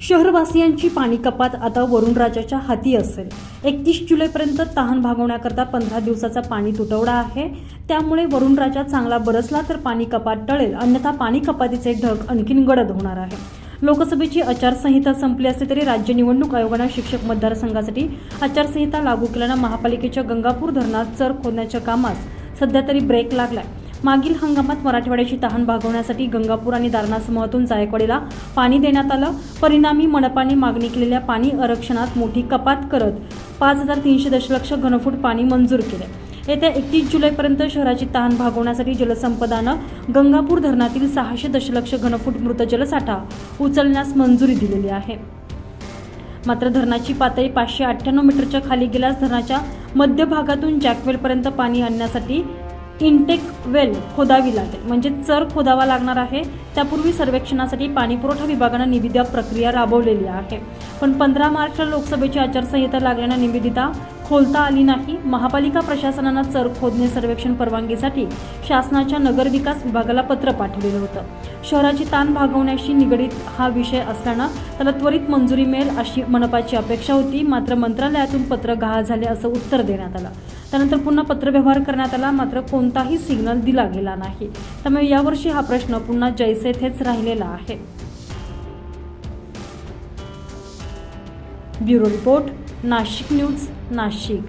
शहरवासियांची पाणी कपात आता वरुणराजाच्या हाती असेल. एकतीस जुलैपर्यंत तहान भागवण्याकरता पंधरा दिवसाचा पाणी तुटवडा आहे. त्यामुळे वरुणराजा चांगला बरसला तर पाणी कपात टळेल. अन्यथा पाणी कपातीचे ढग आणखीन गडद होणार आहे. लोकसभेची आचारसंहिता संपली असली तरी राज्य निवडणूक आयोगानं शिक्षक मतदारसंघासाठी आचारसंहिता लागू केल्यानं महापालिकेच्या गंगापूर धरणात चर खोदण्याच्या कामास सध्या तरी ब्रेक लागलाय. मागील हंगामात मराठवाड्याची तहान भागवण्यासाठी गंगापूर आणि दारणा समूहातून जायकवाडीला पाणी देण्यात आलं. परिणामी मनपाने मागणी केलेल्या पाणी आरक्षणात मोठी कपात करत पाच हजार तीनशे दशलक्ष घनफूट पाणी मंजूर केले. येत्या एकतीस जुलैपर्यंत शहराची तहान भागवण्यासाठी जलसंपदानं गंगापूर धरणातील सहाशे दशलक्ष घनफूट मृत जलसाठा उचलण्यास मंजुरी दिलेली आहे. मात्र धरणाची पातळी पाचशे अठ्ठ्याण्णव मीटरच्या खाली गेल्यास धरणाच्या मध्य भागातून जॅकवेलपर्यंत पाणी आणण्यासाठी इनटेक वेल खोदावी लागेल. म्हणजे चर खोदावा लागणार आहे. त्यापूर्वी सर्वेक्षणासाठी पाणीपुरवठा विभागानं निविदा प्रक्रिया राबवलेली आहे. पण पंधरा मार्चला लोकसभेची आचारसंहिता लागल्यानं निवेदिता खोलता आली नाही. महापालिका प्रशासनानं चर खोदणे सर्वेक्षण परवानगीसाठी शासनाच्या नगरविकास विभागाला पत्र पाठवलेलं होतं. शहराची ताण भागवण्याशी निगडीत हा विषय असल्यानं त्याला त्वरित मंजुरी मिळेल अशी मनपाची अपेक्षा होती. मात्र मंत्रालयातून पत्र गहाळ झाले असं उत्तर देण्यात आलं. त्यानंतर पुन्हा पत्रव्यवहार करण्यात आला मात्र कोणताही सिग्नल दिला गेला नाही. त्यामुळे यावर्षी हा प्रश्न पुन्हा जैसे थेच राहिलेला आहे. Bureau report Nashik news Nashik.